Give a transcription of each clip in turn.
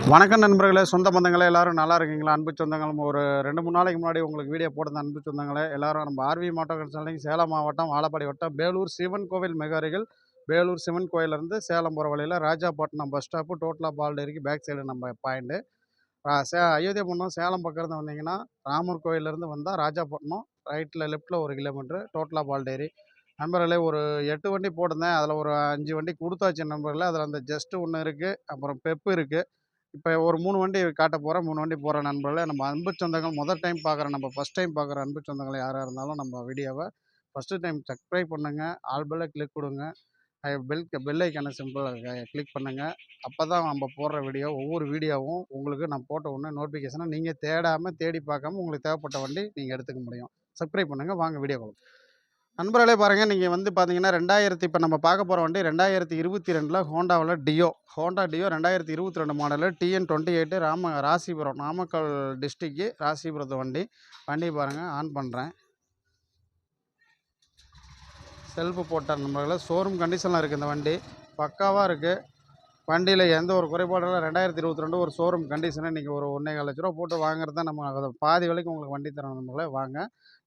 வணக்கம் நண்பர்களே சொந்த பந்தங்களே எல்லோரும் நல்லா இருக்கீங்களா? அன்பு சொந்தங்களும் ஒரு ரெண்டு மூணு நாளைக்கு முன்னாடி உங்களுக்கு வீடியோ போட்டிருந்த அன்பு சொந்தங்களே எல்லோரும் நம்ம ஆர்வி மாவட்டம் கன்சல்டிங் சேலம் மாவட்டம் வாழப்பாடி வட்டம் பேலூர் சிவன் கோவில் மெகாரிகள் பேலூர் சிவன் கோயிலேருந்து சேலம் போகிற வழியில் ராஜாப்பட்டினம் பஸ் ஸ்டாப்பு டோட்டலாக பால்டேரிக்கு பேக் சைடு நம்ம பாயிண்ட்டு சே அயோத்தியா பொண்ணும் சேலம் பக்கம் இருந்து வந்தீங்கன்னா ராமர் கோயிலேருந்து வந்தால் ராஜாப்பட்டினம் ரைட்டில் லெஃப்ட்டில் ஒரு கிலோமீட்ரு டோட்டலாக பால்டேரி நண்பர்களே ஒரு எட்டு வண்டி போட்டிருந்தேன். அதில் ஒரு அஞ்சு வண்டி கொடுத்தாச்சு நண்பர்களே. அதில் அந்த ஜஸ்ட்டு ஒன்று இருக்குது அப்புறம் பெப்பு இருக்குது இப்போ ஒரு மூணு வண்டி காட்ட போகிறேன் மூணு வண்டி போகிற நண்பர்களே நம்ம அன்பு சொந்தங்கள் முதல் டைம் பார்க்குற நம்ம ஃபஸ்ட் டைம் பார்க்குற அன்பு சொந்தங்கள் யாராக இருந்தாலும் நம்ம வீடியோவை ஃபஸ்ட்டு டைம் சப்ஸ்கிரைப் பண்ணுங்கள் ஆல் பெல்லை கிளிக் கொடுங்க. பெல் பெல் ஐக்கான சிம்பிள் கிளிக் பண்ணுங்கள் அப்போ தான் நம்ம போடுற வீடியோ ஒவ்வொரு வீடியோவும் உங்களுக்கு நான் போட்ட உடனே நோட்டிஃபிகேஷனை நீங்கள் தேடாமல் தேடி பார்க்காம உங்களுக்கு தேவைப்பட்ட வண்டி நீங்கள் எடுத்துக்க முடியும். சப்ஸ்கிரைப் பண்ணுங்கள் வாங்க வீடியோ நண்பர்களே பாருங்கள் நீங்கள் வந்து பார்த்தீங்கன்னா ரெண்டாயிரத்தி இப்போ நம்ம பார்க்க போகிற வண்டி ரெண்டாயிரத்தி இருபத்தி ரெண்டில் ஹோண்டாவில் டியோ. ஹோண்டா டியோ ரெண்டாயிரத்தி இருபத்தி ரெண்டு மாடலில் டிஎன் டுவெண்ட்டி எயிட்டு ராம ராசிபுரம் நாமக்கல் டிஸ்ட்ரிக்கு ராசிபுரத்து வண்டி. வண்டி பாருங்கள் ஆன் பண்ணுறேன் செல்ஃபு போட்ட நண்பர்களே ஷோரூம் கண்டிஷனில் இருக்குது இந்த வண்டி. பக்காவாக இருக்குது வண்டியில் எந்த ஒரு குறைபாடும் இல்லை. ரெண்டாயிரத்தி இருபத்தி ரெண்டு ஒரு ஷோரூம் கண்டிஷனு நீங்கள் ஒரு ஒன்றே கால் லட்ச ரூபா போட்டு வாங்குறது தான் நம்ம அதை பாதி விலைக்கு உங்களுக்கு வண்டி தரணும் நம்மளே வாங்க.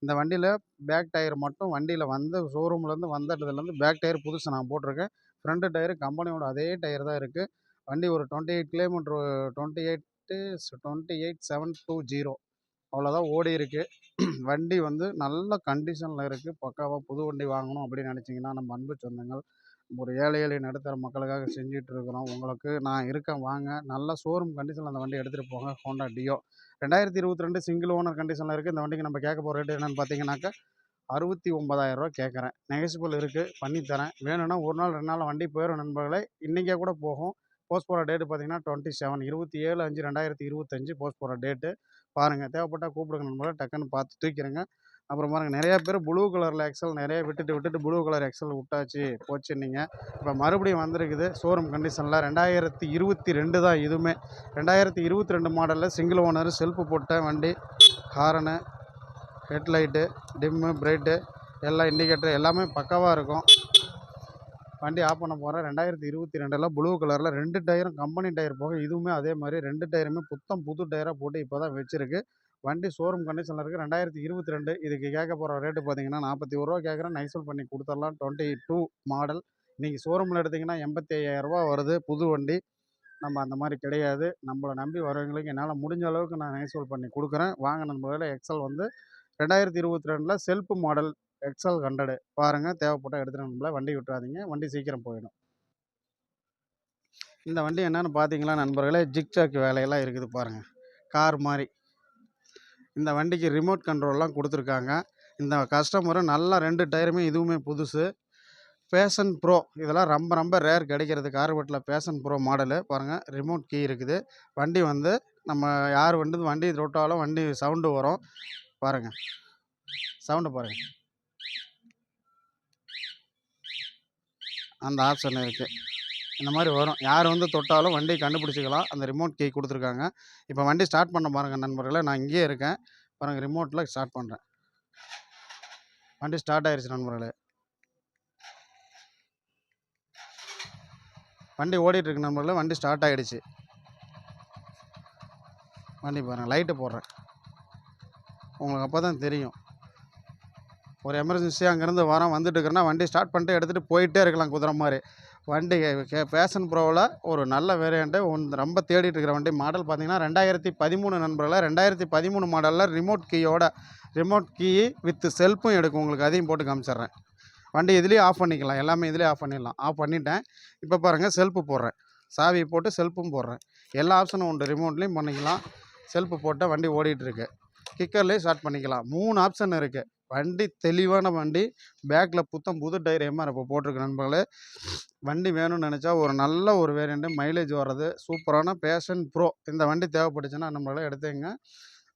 இந்த வண்டியில் பேக் டயர் மட்டும் வண்டியில் வந்து ஷோரூம்லேருந்து வந்துட்டதுலேருந்து பேக் டயர் புதுசு நான் போட்டிருக்கேன். ஃப்ரண்ட் டயர் கம்பெனியோட அதே டயர் தான் இருக்குது வண்டி ஒரு twenty eight kilometre twenty eight twenty eight seven two zero அவ்வளோதான் ஓடி இருக்குது வண்டி வந்து நல்ல கண்டிஷனில் இருக்குது பக்காவாக புது வண்டி வாங்கணும் அப்படின்னு நினச்சிங்கன்னா நம்ம அன்பு சொந்தங்கள் ஒரு ஏழை ஏழை நடுத்தர மக்களுக்காக செஞ்சுட்டு இருக்கிறோம் உங்களுக்கு நான் இருக்கேன் வாங்க. நல்ல ஷோரூம் கண்டிஷனில் அந்த வண்டி எடுத்துகிட்டு போங்க ஹோண்டா டியோ ரெண்டாயிரத்தி இருபத்தி ரெண்டு சிங்கிள் ஓனர் கண்டிஷனில் இருக்குது இந்த வண்டிக்கு நம்ம கேட்க போகிற ரேட் என்னென்னு பார்த்தீங்கன்னாக்கா அறுபத்தி ஒம்பதாயிரரூவா கேட்குறேன். நெகசிபிள் இருக்குது பண்ணித்தரேன் வேணும்னா ஒரு நாள் ரெண்டு நாள் வண்டி போயிடும் நண்பர்களே. இன்றைக்கே கூட போகும். போஸ்ட் போகிற டேட்டு பார்த்தீங்கன்னா டுவெண்ட்டி செவன் இருபத்தி ஏழு அஞ்சு ரெண்டாயிரத்தி இருபத்தஞ்சு போஸ்ட் போகிற டேட்டு பாருங்கள் தேவைப்பட்டால் கூப்பிடுங்க நண்பர்களே டக்குன்னு பார்த்து தூக்கிறேங்க அப்புறம் பாருங்கள் நிறையா பேர் ப்ளூ கலரில் எக்ஸல் நிறைய விட்டுட்டு விட்டுட்டு ப்ளூ கலர் எக்ஸல் விட்டாச்சு போச்சுன்னீங்க இப்போ மறுபடியும் வந்திருக்குது ஷோரூம் கண்டிஷனில் ரெண்டாயிரத்தி இருபத்தி ரெண்டு தான் இதுவுமே. ரெண்டாயிரத்தி இருபத்தி ரெண்டு மாடலில் சிங்கிள் ஓனர் செல்ஃபு போட்ட வண்டி ஹாரனு ஹெட்லைட்டு டிம்மு பிரைட்டு எல்லா இண்டிகேட்டர் எல்லாமே பக்காவாக இருக்கும். வண்டி ஆஃப் பண்ண போகிறேன் ரெண்டாயிரத்தி இருபத்தி ரெண்டில் ப்ளூ கலரில் ரெண்டு டயரும் கம்பெனி டயர் போக இதுவுமே அதே மாதிரி ரெண்டு டயருமே புத்தம் புது டயராக போட்டு இப்போ தான் வச்சுருக்கு. வண்டி ஷோரூம் கண்டிஷனில் இருக்குது ரெண்டாயிரத்தி இருபத்தி ரெண்டு இதுக்கு கேட்க போகிற ரேட்டு பார்த்தீங்கன்னா நாற்பத்தி ஒரு ரூபா கேட்குறேன். நைசல் பண்ணி கொடுத்துடலாம். டுவெண்ட்டி டூ மாடல் நீங்கள் ஷோரூமில் எடுத்திங்கன்னா எண்பத்தி ஐயாயிரரூபா வருது. புது வண்டி. நம்ம அந்த மாதிரி கிடையாது. நம்மளை நம்பி வரவங்களுக்கு என்னால் முடிஞ்ச அளவுக்கு நான் நைசோல் பண்ணி கொடுக்குறேன். வாங்க நண்பர்களே எக்ஸல் வந்து ரெண்டாயிரத்தி இருபத்தி ரெண்டில் செல்ஃப் மாடல் எக்ஸல் ஹண்ட்ரடு பாருங்கள் தேவைப்பட்ட எடுத்துகிட்டு நம்மள வண்டி விட்டுறாதீங்க. வண்டி சீக்கிரம் போயிடும். இந்த வண்டி என்னென்னு பார்த்தீங்களா நண்பர்களே? ஜிக்ஜாக் வேலையெல்லாம் இருக்குது பாருங்கள் கார் மாதிரி. இந்த வண்டிக்கு ரிமோட் கண்ட்ரோல்லாம் கொடுத்துருக்காங்க. இந்த கஸ்டமரும் நல்லா ரெண்டு டயருமே இதுவுமே புதுசு. பேஷன் ப்ரோ இதெல்லாம் ரொம்ப ரொம்ப ரேர் கிடைக்கிறது. கார்பெட்டில் பேஷன் ப்ரோ மாடலு பாருங்கள் ரிமோட் கீ இருக்குது. வண்டி வந்து நம்ம யார் வந்து வண்டி தொட்டாலும் வண்டி சவுண்டு வரும். பாருங்கள் சவுண்டு பாருங்கள் அந்த ஆப்ஷன் இருக்குது இந்த மாதிரி வரும். யார் வந்து தொட்டாலும் வண்டியை கண்டுபிடிச்சிக்கலாம். அந்த ரிமோட் கீ கொடுத்துருக்காங்க. இப்போ வண்டி ஸ்டார்ட் பண்ண பாருங்கள் நண்பர்களே. நான் இங்கேயே இருக்கேன். பாருங்கள் ரிமோட்டில் ஸ்டார்ட் பண்ணுறேன் வண்டி ஸ்டார்ட் ஆயிடுச்சு நண்பர்களே. வண்டி ஓடிட்டுருக்கு நண்பர்களே. வண்டி ஸ்டார்ட் ஆகிடுச்சு வண்டி பாருங்கள் லைட்டு போடுறேன். உங்களுக்கு அப்போ தான் தெரியும். ஒரு எமர்ஜென்சி அங்கேருந்து வரோம் வந்துட்டு இருக்கிறேன்னா வண்டி ஸ்டார்ட் பண்ணிட்டு எடுத்துகிட்டு போயிட்டே இருக்கலாம் குதிரை மாதிரி. வண்டி கே பேஷன் ப்ரோவில் ஒரு நல்ல வேரியண்ட்டு ஒன் ரொம்ப தேடிட்டு இருக்கிற வண்டி. மாடல் பார்த்தீங்கன்னா ரெண்டாயிரத்தி பதிமூணு நண்பர்களில் ரெண்டாயிரத்தி பதிமூணு மாடலில் ரிமோட் கீயோட ரிமோட் கீ வித் செல்ஃபும் எடுக்கும். உங்களுக்கு அதையும் போட்டு காமிச்சிட்றேன். வண்டி இதுலேயே ஆஃப் பண்ணிக்கலாம். எல்லாமே இதுலேயே ஆஃப் பண்ணிடலாம். ஆஃப் பண்ணிட்டேன். இப்போ பாருங்கள் செல்ஃபு போடுறேன். சாவி போட்டு செல்ஃபும் போடுறேன். எல்லா ஆப்ஷனும் உண்டு. ரிமோட்லேயும் பண்ணிக்கலாம். செல்ஃபு போட்டால் வண்டி ஓடிட்டுருக்கு. கிக்கர்லேயும் ஸ்டார்ட் பண்ணிக்கலாம். மூணு ஆப்ஷன் இருக்குது வண்டி தெளிவான வண்டி பேக்கில் புத்தம் புது டயர் எம்ஆர்எஃப் போட்டிருக்கு நண்பர்களே. வண்டி வேணும்னு நினச்சா ஒரு நல்ல ஒரு வேரியண்ட்டு மைலேஜ் வர்றது சூப்பரான பேஷன் ப்ரோ இந்த வண்டி தேவைப்பட்டுச்சுன்னா நம்மளால எடுத்துங்க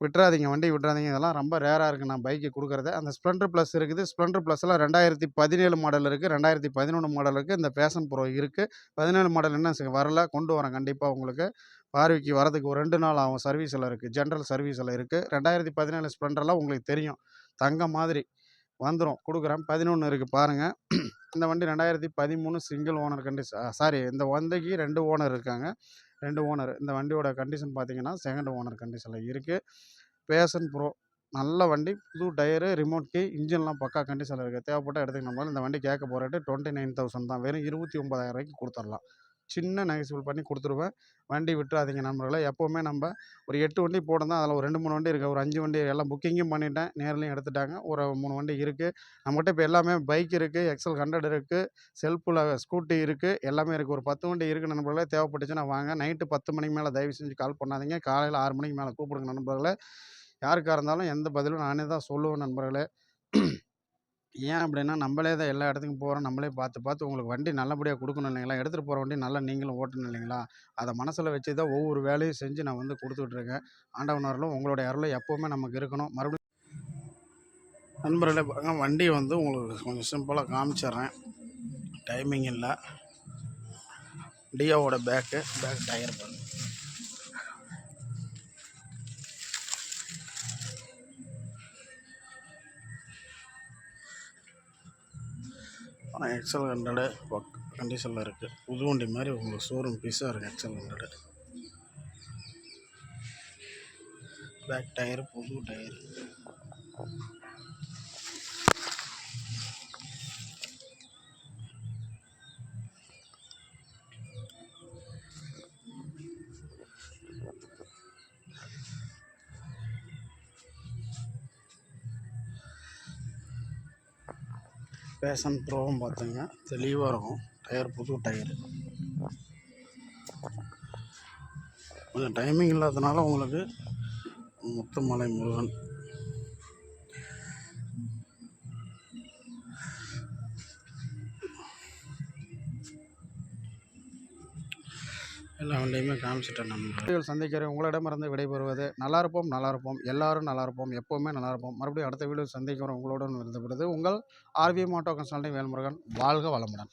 விட்டுறாதீங்க வண்டி விட்டுறாதீங்க இதெல்லாம் ரொம்ப ரேராக இருக்குது நான் பைக்கு கொடுக்குறத. அந்த ஸ்ப்ளெண்டர் ப்ளஸ் இருக்குது. ஸ்ப்ளெண்டர் ப்ளஸ்லாம் ரெண்டாயிரத்தி பதினேழு மாடல் இருக்குது ரெண்டாயிரத்தி பதினொன்று மாடல் இருக்குது இந்த பேஷன் ப்ரோ இருக்குது பதினேழு மாடல் என்ன வரல. கொண்டு வரேன் கண்டிப்பாக உங்களுக்கு. பார்வைக்கு வரதுக்கு ஒரு ரெண்டு நாள் ஆகும். சர்வீஸில் இருக்குது ஜென்ரல் சர்வீஸில் இருக்குது ரெண்டாயிரத்தி பதினேழு ஸ்ப்ளெண்டர்லாம் உங்களுக்கு தெரியும். தங்கம் மாதிரி வந்துடும் கொடுக்குறேன். பதினொன்று இருக்குது பாருங்கள் இந்த வண்டி ரெண்டாயிரத்தி பதிமூணு சிங்கிள் ஓனர் கண்டி சாரி இந்த வண்டிக்கு ரெண்டு ஓனர் இருக்காங்க. ரெண்டு ஓனர். இந்த வண்டியோட கண்டிஷன் பார்த்தீங்கன்னா செகண்ட் ஓனர் கண்டிஷனில் இருக்குது பேஷன் ப்ரோ நல்ல வண்டி புது டயரு ரிமோட் கீ இன்ஜின்லாம் பக்கா கண்டிஷனில் இருக்குது தேவைப்பட்ட இடத்துக்கு நம்மளால் இந்த வண்டி கேட்க போகிறேட்டு டுவெண்ட்டி நைன் தௌசண்ட் தான். வெறும் இருபத்தி ஒம்பதாயிரம் ரூபாய்க்கு கொடுத்துடலாம். சின்ன நெகசிபிள் பண்ணி கொடுத்துருவேன். வண்டி விட்டுறாதீங்க நண்பர்களை. எப்போவுமே நம்ம ஒரு எட்டு வண்டி போடணும் அதில் ஒரு ரெண்டு மூணு வண்டி இருக்குது ஒரு அஞ்சு வண்டி எல்லாம் புக்கிங்கும் பண்ணிட்டேன். நேர்லையும் எடுத்துட்டாங்க. ஒரு மூணு வண்டி இருக்குது நம்மகிட்ட இப்போ எல்லாமே பைக் இருக்குது எக்ஸல் ஹண்ட்ரட் இருக்குது செல்ஃபில் ஸ்கூட்டி இருக்குது எல்லாமே இருக்குது ஒரு பத்து வண்டி இருக்குது நண்பர்களே. தேவைப்பட்டுச்சுன்னா வாங்க. நைட்டு பத்து மணிக்கு மேலே தயவு செஞ்சு கால் பண்ணாதீங்க. காலையில் ஆறு மணிக்கு மேலே கூப்பிடுங்க நண்பர்களே. யாருக்காக இருந்தாலும் எந்த பதிலும் நானே தான் சொல்லுவேன் நண்பர்களே. ஏன் அப்படின்னா நம்மளே தான் எல்லா இடத்துக்கும் போகிறோம் நம்மளே பார்த்து பார்த்து உங்களுக்கு வண்டி நல்லபடியாக கொடுக்கணும் இல்லைங்களா? எடுத்துகிட்டு போகிற வண்டி நல்லா நீங்களும் ஓட்டணும் இல்லைங்களா? அதை மனசில் வச்சு தான் ஒவ்வொரு வேலையும் செஞ்சு நான் வந்து கொடுத்துட்ருக்கேன் ஆண்டவன் அருளும் உங்களுடைய அருளும் எப்போவுமே நமக்கு இருக்கணும். மறுபடியும் நண்பர்களே பாருங்க வண்டி வந்து உங்களுக்கு கொஞ்சம் சிம்பிளாக காமிச்சிட்றேன். டைமிங் இல்லை. டியோவோட பேக்கு பேக் டயர் பண்ணு ஆனால் எக்ஸல் ஹண்ட்ரடு ஒர்க் கண்டிஷனில் இருக்குது புது வண்டி மாதிரி உங்களுக்கு ஷோரூம் பீஸாக இருக்குது எக்ஸல் ஹண்ட்ரடு பேக் டயர் புது டயர் பேஷன் ப்ரோவும் பார்த்துங்க. தெளிவாக இருக்கும். டயர் புது டயரு கொஞ்சம் டைமிங் இல்லாததுனால உங்களுக்கு முத்துமலை முருகன். எல்லா வண்டியுமே காமிச்சிட்டேன் நம்ம சந்திக்கிறேன் உங்களிடமிருந்து விடைபெறுவது நல்லா இருப்போம் நல்லா இருப்போம் எல்லாரும் நல்லா இருப்போம் எப்போவுமே நல்லா இருப்போம் மறுபடியும் அடுத்த வீடியோ சந்திக்கிறோம் உங்களுடன் விருதுபடுது உங்கள் ஆர்வி ஆட்டோ கன்சல்டிங் வேல்முருகன். வாழ்க வளமுடன்.